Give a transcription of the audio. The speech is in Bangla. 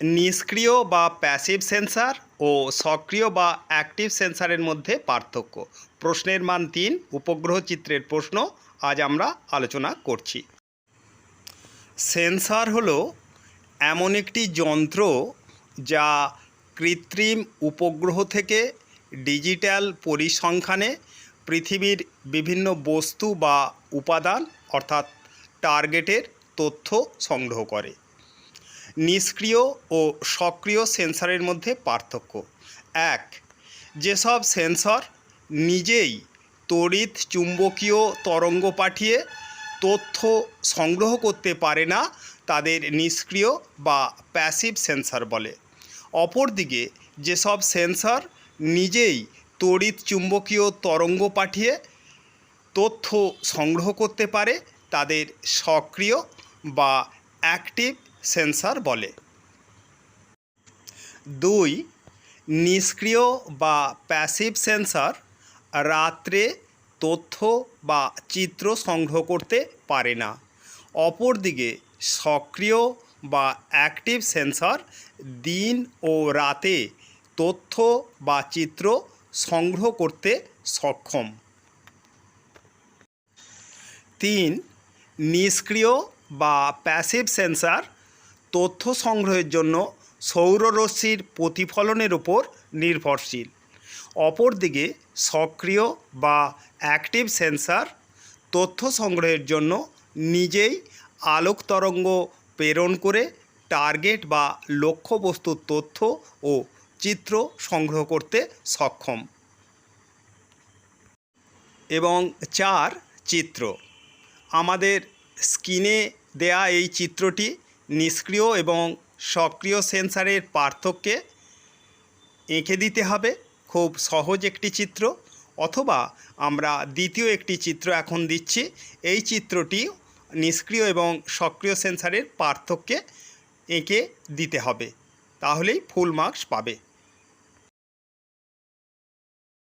নিষ্ক্রিয় বা প্যাসিভ সেন্সার ও সক্রিয় বা অ্যাক্টিভ সেন্সারের মধ্যে পার্থক্য। প্রশ্নের মান তিন, উপগ্রহ চিত্রের প্রশ্ন। আজ আমরা আলোচনা করছি। সেন্সার হলো এমন একটি যন্ত্র যা কৃত্রিম উপগ্রহ থেকে ডিজিটাল পরিসংখ্যানে পৃথিবীর বিভিন্ন বস্তু বা উপাদান, অর্থাৎ টার্গেটের তথ্য সংগ্রহ করে। নিষ্ক্রিয় ও সক্রিয় সেন্সরের মধ্যে পার্থক্য। এক, যেসব সেন্সর নিজেই তড়িৎ চুম্বকীয় তরঙ্গ পাঠিয়ে তথ্য সংগ্রহ করতে পারে না, তাদের নিষ্ক্রিয় বা প্যাসিভ সেন্সর বলে। অপরদিকে, যেসব সেন্সর নিজেই তড়িৎ চুম্বকীয় তরঙ্গ পাঠিয়ে তথ্য সংগ্রহ করতে পারে, তাদের সক্রিয় বা অ্যাক্টিভ সেন্সর বলে। দুই, নিষ্ক্রিয় বা প্যাসিভ সেন্সার রাত্রে তথ্য বা চিত্র সংগ্রহ করতে পারে না। অপরদিকে, সক্রিয় বা অ্যাক্টিভ সেন্সর দিন ও রাতে তথ্য বা চিত্র সংগ্রহ করতে সক্ষম। তিন, নিষ্ক্রিয় বা প্যাসিভ সেন্সার তথ্য সংগ্রহের জন্য সৌররশ্মির প্রতিফলনের উপর নির্ভরশীল। অপরদিকে সক্রিয় বা অ্যাক্টিভ সেন্সার তথ্য সংগ্রহের জন্য নিজেই আলোক তরঙ্গ প্রেরণ করে টার্গেট বা লক্ষ্যবস্তুর তথ্য ও চিত্র সংগ্রহ করতে সক্ষম। এবং চার, চিত্র। আমাদের স্ক্রিনে দেয়া এই চিত্রটি নিষ্ক্রিয় এবং সক্রিয় সেন্সারের পার্থক্যে এঁকে দিতে হবে। খুব সহজ একটি চিত্র। অথবা আমরা দ্বিতীয় একটি চিত্র এখন দিচ্ছি। এই চিত্রটি নিষ্ক্রিয় এবং সক্রিয় সেন্সারের পার্থক্যে এঁকে দিতে হবে। তাহলেই ফুল মার্কস পাবে।